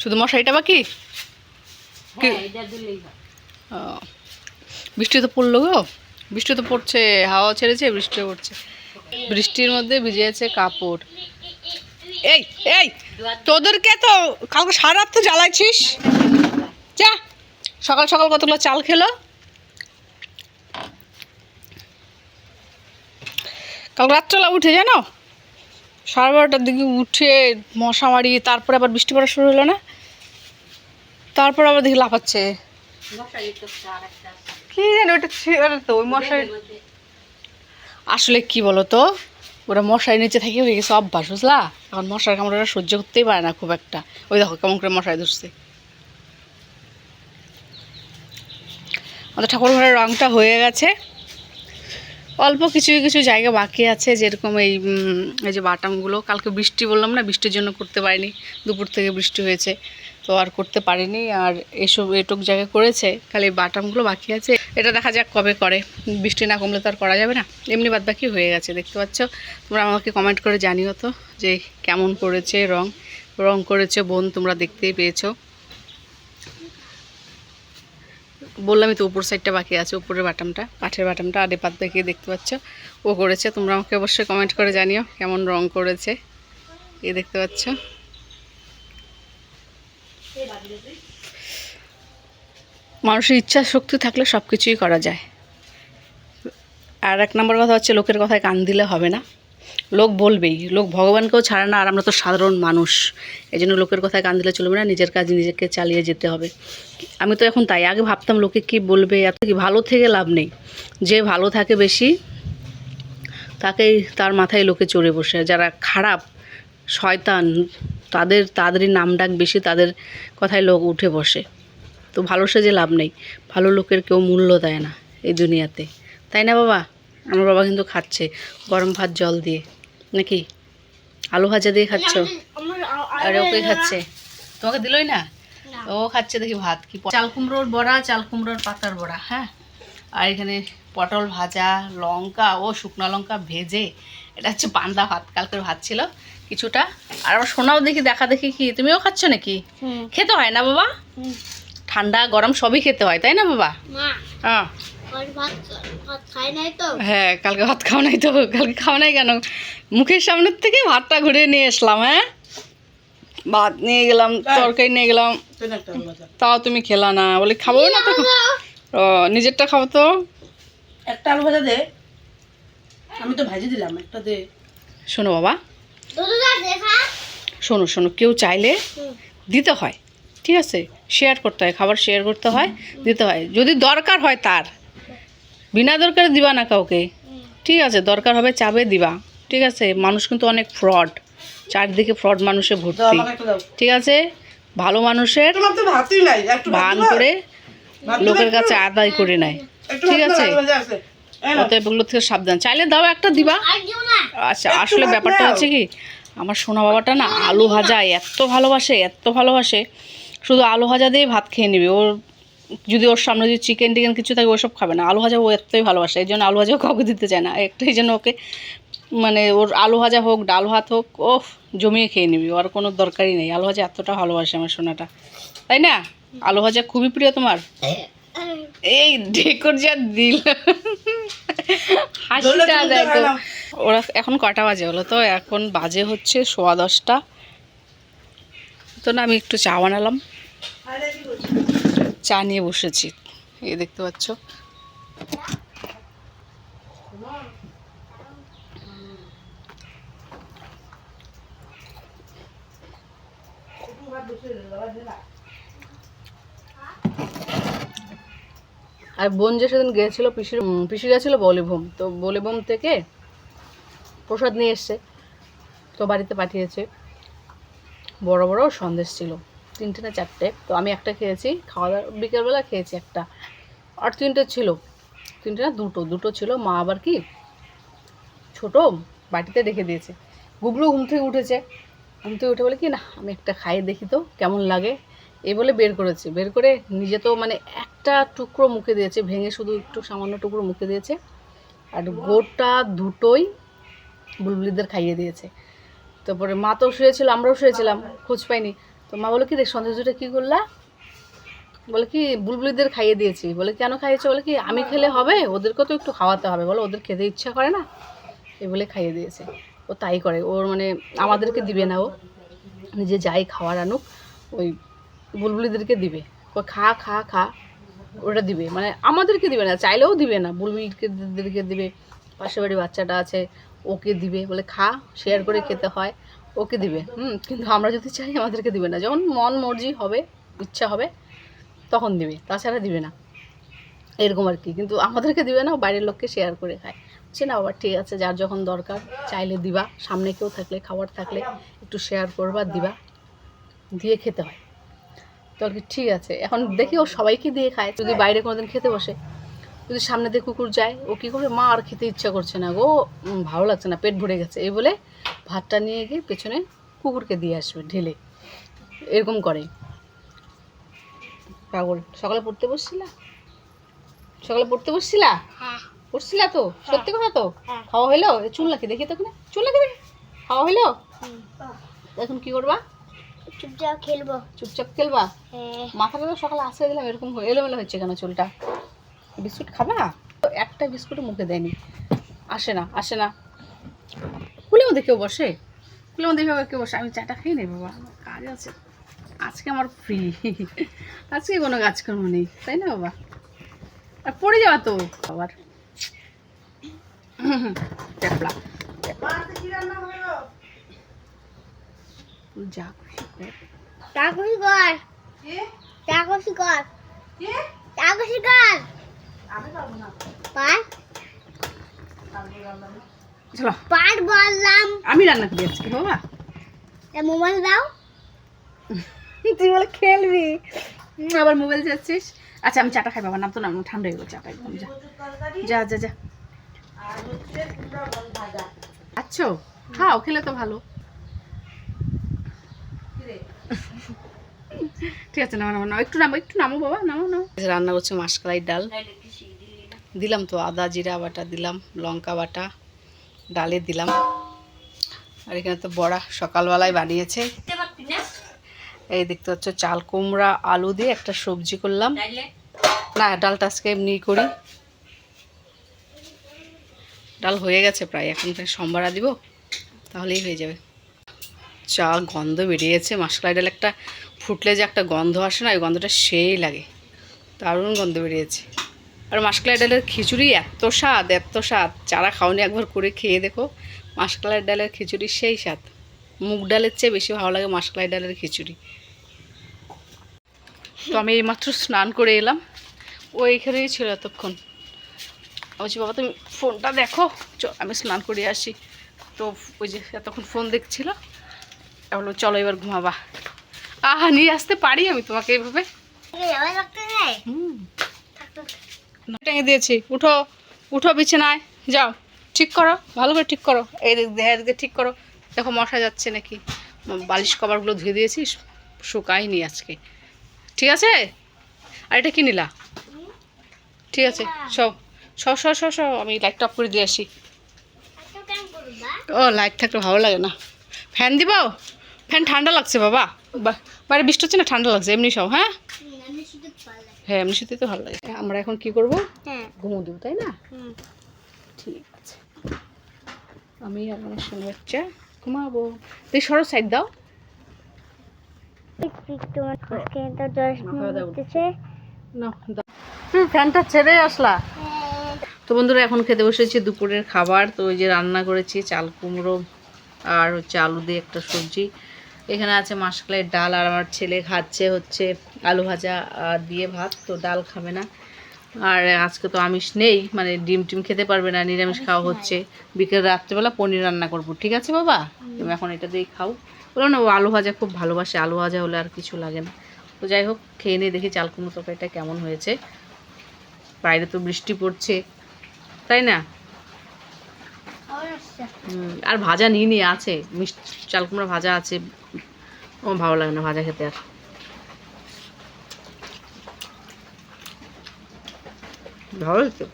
শুধু মশারিটা বাকি? হ্যাঁ বৃষ্টি তো পড়ল গো। বৃষ্টি তো পড়ছে হাওয়া ছেড়েছে বৃষ্টিও পড়ছে। বৃষ্টির মধ্যে ভিজে আছে কাপড়। এই এই তোদেরকে তো কালকে সারা রাত তো জ্বালাইছিস? যা সকাল সকাল কতগুলো চাল খেলো? কাল রাত্রেলা উঠে জানো? সাড়ে বারোটার দিকে উঠে মশা মারি তারপরে আবার বৃষ্টি পড়া শুরু হলো না? তারপর আবার দেখি লাফাচ্ছে। কি জানি ওটা ছিল তো, ওই মশারি আসলে কি বলো তো ওরা মশারি নিচে থেকে হয়ে গেছে, অভ্যাস, বুঝলা? এখন মশার কামড় সহ্য করতেই পারে না খুব একটা। ওই দেখো কেমন করে মশারি ধরছে। আমাদের ঠাকুর ঘরের রঙটা হয়ে গেছে। অল্প কিছু কিছু জায়গা বাকি আছে, যেরকম এই এই যে বাটামগুলো। কালকে বৃষ্টি বললাম না, বৃষ্টির জন্য করতে পারিনি। দুপুর থেকে বৃষ্টি হয়েছে। তো আর করতে পারিনি, আর এসব, এটুক জায়গায় করেছে, খালি বাটামগুলো বাকি আছে। এটা দেখা যাক কবে করে, বৃষ্টি না কমলে তো আর করা যাবে না। এমনি বাদ বাকি হয়ে গেছে, দেখতে পাচ্ছ? তোমরা আমাকে কমেন্ট করে জানিও তো যে কেমন করেছে রং। রং করেছে বোন, তোমরা দেখতেই পেয়েছ। বললামই তো উপর সাইডটা বাকি আছে, উপরের বাটামটা, কাঠের বাটামটা, আর এপাত দেখিয়ে দেখতে পাচ্ছ? ও করেছে, তোমরা আমাকে অবশ্যই কমেন্ট করে জানিও কেমন রং করেছে। এ দেখতে পাচ্ছ? মানুষের ইচ্ছা শক্তি থাকলে সব কিছুই করা যায়। আর এক নম্বর কথা হচ্ছে লোকের কথায় কান দিলে হবে না। লোক বলবেই, লোক ভগবানকেও ছাড়ে না, আর আমরা তো সাধারণ মানুষ। এই জন্য লোকের কথায় কান দিলে চলবে না, নিজের কাজ নিজেকে চালিয়ে যেতে হবে। আমি তো এখন তাই, আগে ভাবতাম লোকে কি বলবে, এত কি ভালো থেকে লাভ নেই। যে ভালো থাকে বেশি, তাকেই তার মাথায় লোকে চড়ে বসে। যারা খারাপ, শয়তান তাদের তাদেরই নাম ডাক বেশি তাদের কথায় লোক উঠে বসে। তো ভালো সেজে লাভ নেই। ভালো লোকের কেউ মূল্য দেয় না এই দুনিয়াতে। তাই না বাবা? আমার বাবা কিন্তু খাচ্ছে গরম ভাত জল দিয়ে। নাকি? আলু ভাজা দিয়ে খাচ্ছ? আরে ওকে খাচ্ছে। তোমাকে দিলই না? ও খাচ্ছে দেখি ভাত কি চাল কুমড়োর বড়া চাল কুমড়োর পাতার বড়া হ্যাঁ? আর এখানে পটল ভাজা লঙ্কা ও শুকনো লঙ্কা ভেজে এটা হচ্ছে পান্তা ভাত কালকের ভাত ছিল কিছুটা। আর আবার সোনাও দেখি দেখা দেখি কি তুমিও খাচ্ছ নাকি? খেতে হয় না বাবা? ঠান্ডা গরম সবই খেতে হয় তাই না বাবা? হ্যাঁ। আর ভাত ভাত খাই নাই তো? হ্যাঁ কালকে ভাত খাও নাই তো কালকে খাও নাই কেন? মুখের সামনের থেকে ভাতটা ঘুরে নিয়ে আসলাম হ্যাঁ? ভাত নিয়ে গেলাম তরকারি নিয়ে গেলাম। তাও তুমি খেলা না বলে খাব না তো। ও নিজেরটা খাব তো। একটা আলু ভাজা দে। আমি তো ভাজি দিলাম একটা দে। শোনো বাবা। শোনো শোনো কেউ চাইলে দিতে হয় ঠিক আছে? শেয়ার করতে হয় খাবার শেয়ার করতে হয় দিতে হয়। যদি দরকার হয় তার। বিনা দরকারে দিবা না কাউকে। ঠিক আছে দরকার হবে চাবে দিবা। ঠিক আছে মানুষ কিন্তু অনেক ফ্রড চারদিকে ফ্রড মানুষে ভর্তি। ঠিক আছে? ভালো মানুষের তোমার তো ভাতই নাই একটু ভান করে লোকের কাছে আদায় করে নেয়। ঠিক আছে। অতএব এগুলো থেকে সাবধান। চাইলে দাও একটা দিবা। আচ্ছা আসলে ব্যাপারটা হচ্ছে কি আমার সোনা বাবাটা না আলু ভাজা এত ভালোবাসে এত ভালোবাসে। শুধু আলু ভাজা দিয়ে ভাত খেয়ে নেবে। ওর যদি ওর সামনে যদি চিকেন টিকেন কিছু থাকে ওসব খাবে না। আলু ভাজা ও এতই ভালোবাসে এই জন্য আলু ভাজাও কাউকে দিতে চায় না। একটাই জন্য ওকে মানে ওর আলু ভাজা হোক ডাল ভাত হোক ও জমিয়ে খেয়ে নিবি। ওর কোনো দরকারই নেই। আলু ভাজা এতটা ভালোবাসে আমার সোনাটা। তাই না? আলু ভাজা খুবই প্রিয় তোমার? এই ডেকর যা দিল। হাসিটা দেখো। ওরা এখন কটা বাজে হলো তো? এখন বাজে হচ্ছে সোয়া দশটা। তো না আমি একটু চা বানালাম। চা নিয়ে বসেছি। এই দেখতে পাচ্ছ? আর বোন যে সেদিন গিয়েছিল পিসির পিসি গেছিল বলিভূম, তো বলিভূম থেকে প্রসাদ নিয়ে এসছে, তো বাড়িতে পাঠিয়েছে। বড় বড় সন্দেশ ছিল, তিনটে না চারটে, তো আমি একটা খেয়েছি খাওয়া দাওয়া বিকেলবেলা খেয়েছি একটা। আর তিনটে ছিল, তিনটে না দুটো দুটো ছিল, মা আবার কি ছোট, বাটিতে রেখে দিয়েছে। গুবলু ঘুম থেকে উঠেছে, ঘুম থেকে উঠে বলে কি, না, আমি একটা খাই দেখি তো, কেমন লাগে? এই বলে বের করেছে। বের করে নিজে তো মানে একটা টুকরো মুখে দিয়েছে, ভেঙে শুধু একটু সামান্য টুকরো মুখে দিয়েছে। আর গোটা দুটোই বুলবুলিদের খাইয়ে দিয়েছে। তারপরে মা তো শুয়েছিল, আমরাও শুয়েছিলাম, খোঁজ পাইনি। তো মা বলে, কি রে সন্দেশটা কী করলা? বলে, কি বুলবুলিদের খাইয়ে দিয়েছি। বলে, কেন খাইয়েছে? বলে, কি আমি খেলে হবে? ওদেরকেও তো একটু খাওয়াতে হবে। বলো, ওদের খেতে ইচ্ছা করে না? এ বলে খাইয়ে দিয়েছে। ও তাই করে। ওর মানে আমাদেরকে দিবে না ও। নিজে যাই, খাওয়ার আনুক। ওই বুলবুলিদেরকে দিবে। খা খা খা। ওটা দিবে। মানে আমাদেরকে দিবে না, চাইলেও দিবে না। বুলবুলিদেরকে দিবে, পাশের বাড়ির বাচ্চাটা আছে, ওকে দিবে। বলে, খা শেয়ার করে খেতে হয়, ওকে দিবে। হুম, কিন্তু আমরা যদি চাই, আমাদেরকে দিবে না। যখন মন মর্জি হবে, ইচ্ছা হবে, তখন দিবে। তাছাড়া দিবে না। এরকম আর কি। কিন্তু আমাদেরকে দিবে না বাইরের লোককে শেয়ার করে খায়। সে না আবার ঠিক আছে, যার যখন দরকার, চাইলে দিবা। সামনে কেউ থাকলে, খাবার থাকলে একটু শেয়ার করবা, দিবা। দিয়ে খেতে হয়। তো আর কি ঠিক আছে এখন দেখি ও সবাইকে দিয়ে খায়। যদি বাইরে কোনোদিন খেতে বসে যদি সামনে দিয়ে কুকুর যায় ও কী করে মা আর খেতে ইচ্ছা করছে না গো ভালো লাগছে না পেট ভরে গেছে। এই বলে ভাতটা নিয়ে গিয়ে পেছনে কুকুরকে দিয়ে আসবে ঢেলে। এরকম করে। পাগল সকালে পড়তে বসছিলা? সকালে পড়তে বসছিলা? হ্যাঁ। পড়ছিলা তো? সত্যি কথা তো? হ্যাঁ। খাওয়া হইল চুল নাকি দেখি তো চুল নাকি দেখি? খাওয়া হইল এখন কি করবা? চুপচাপ খেলব। চুপচাপ খেলবা? হ্যাঁ। মাথাটা তো সকালে আসে দিলাম এরকম এলোমেলো হচ্ছে কেন চুলটা? বিস্কুট খাবা একটা বিস্কুটও মুখে দেয়নি। আসে না আসে না। খুলে মধ্যে কেউ বসে? খুলে মধ্যে কেউ কেউ বসে? আমি চাটা খেয়ে নেই বাবা আমার কাজ আছে। আজকে আমার ফ্রি আজকে কোনো কাজকর্ম নেই তাই না বাবা? আর পড়ে যাওয়া তো আবার। যা খুশি কর। কর। চলো। পার বললাম। আমি রান্না করি আজকে বাবা? মোবাইল দাও। তুই বলে খেলবি। আবার মোবাইল যাচ্ছিস আচ্ছা আমি চাটা খাই বাবা নাম তো নাম ঠান্ডা হয়ে গেল চাটা একদম যা। যা যা যা। আচ্ছা খাও খেলে তো ভালো। ঠিক আছে নামো নামো একটু নামো একটু নামো বাবা নামো নামো। রান্না করছে মাসকলাই ডাল। দিলাম। তো আদা জিরা বাটা দিলাম লঙ্কা বাটা ডালে দিলাম। আর এখানে তো বড়া সকালবেলায় বানিয়েছে। এই দেখতে পাচ্ছ চাল কুমড়া আলু দিয়ে একটা সবজি করলাম। না ডালটা আজকে এমনি করি। ডাল হয়ে গেছে প্রায় এখন থেকে সম্বারা দিব তাহলেই হয়ে যাবে। চা গন্ধ বেরিয়েছে মাসকলাই ডাল একটা ফুটলে যে একটা গন্ধ আসে না, ওই গন্ধটা সেই লাগে। দারুণ গন্ধ বেরিয়েছে। আর মাসকলাই ডালের খিচুড়ি এত স্বাদ এত স্বাদ। যারা খাওনি একবার করে খেয়ে দেখো মাসকলাই ডালের খিচুড়ি সেই স্বাদ। মুগ ডালের চেয়ে বেশি ভালো লাগে মাসকলাই ডালের খিচুড়ি। তো আমি এইমাত্র স্নান করে এলাম। ও এইখানেই ছিল এতক্ষণ। বলছি, বাবা, তুমি ফোনটা দেখো। চল আমি স্নান করে আসি। তো ওই যে এতক্ষণ ফোন দেখছিল বলল চলো এবার ঘুমাবা। আহা নিয়ে আসতে পারি আমি তোমাকে এইভাবে টেঙে দিয়েছি উঠো উঠো বিছানায় যাও ঠিক করো ভালো করে ঠিক করো। এই দিক ঠিক করো। দেখো মশা যাচ্ছে নাকি। বালিশ কভারগুলো ধুয়ে দিয়েছি শুকায়নি আজকে। ঠিক আছে? আর এটা কি নিলা? ঠিক আছে সব সব সব সব সব আমি লাইটটা অফ করে দিয়ে আসি। ও লাইট থাকলে ভালো লাগে না। ফ্যান দিব? ফ্যান ঠান্ডা লাগছে বাবা। বাইরে বৃষ্টি হচ্ছে না ঠান্ডা লাগছে এমনি সব হ্যাঁ? হ্যাঁ এমনি শুতে তো ভালো লাগে। আমরা এখন কি করব? হ্যাঁ। ঘুমো দেবো তাই না? ঠিক আছে। আমি আর আমার সোনা বাচ্চা ঘুমাবো। তুই সরো সাইড দাও। ফ্যানটা ছেড়ে আসলা। তো বন্ধুরা এখন খেতে বসেছি দুপুরের খাবার। তো ওই যে রান্না করেছি চাল কুমড়ো আর হচ্ছে আলু দিয়ে একটা সবজি। এখানে আছে মাসকলাই ডাল আর আমার ছেলে খাচ্ছে হচ্ছে আলু ভাজা দিয়ে ভাত তো ডাল খাবে না। আর আজকে তো আমিষ নেই মানে ডিম টিম খেতে পারবে না নিরামিষ খাওয়া হচ্ছে। বিকেল রাত্রেবেলা পনির রান্না করব ঠিক আছে বাবা? তুমি এখন এটা দিয়েই খাও। বলো না ও আলু ভাজা খুব ভালোবাসে আলু ভাজা হলে আর কিছু লাগে না। তো যাই হোক খেয়ে নিয়ে দেখি চাল কুমড়ো তরকারিটা কেমন হয়েছে। বাইরে তো বৃষ্টি পড়ছে তাই না? আর ভাজা নিয়ে নিয়ে আছে, মিষ্টি চাল কুমড়ো ভাজা আছে। আমার ভালো লাগে না ভাজা খেতে আর। ভালো হয়েছে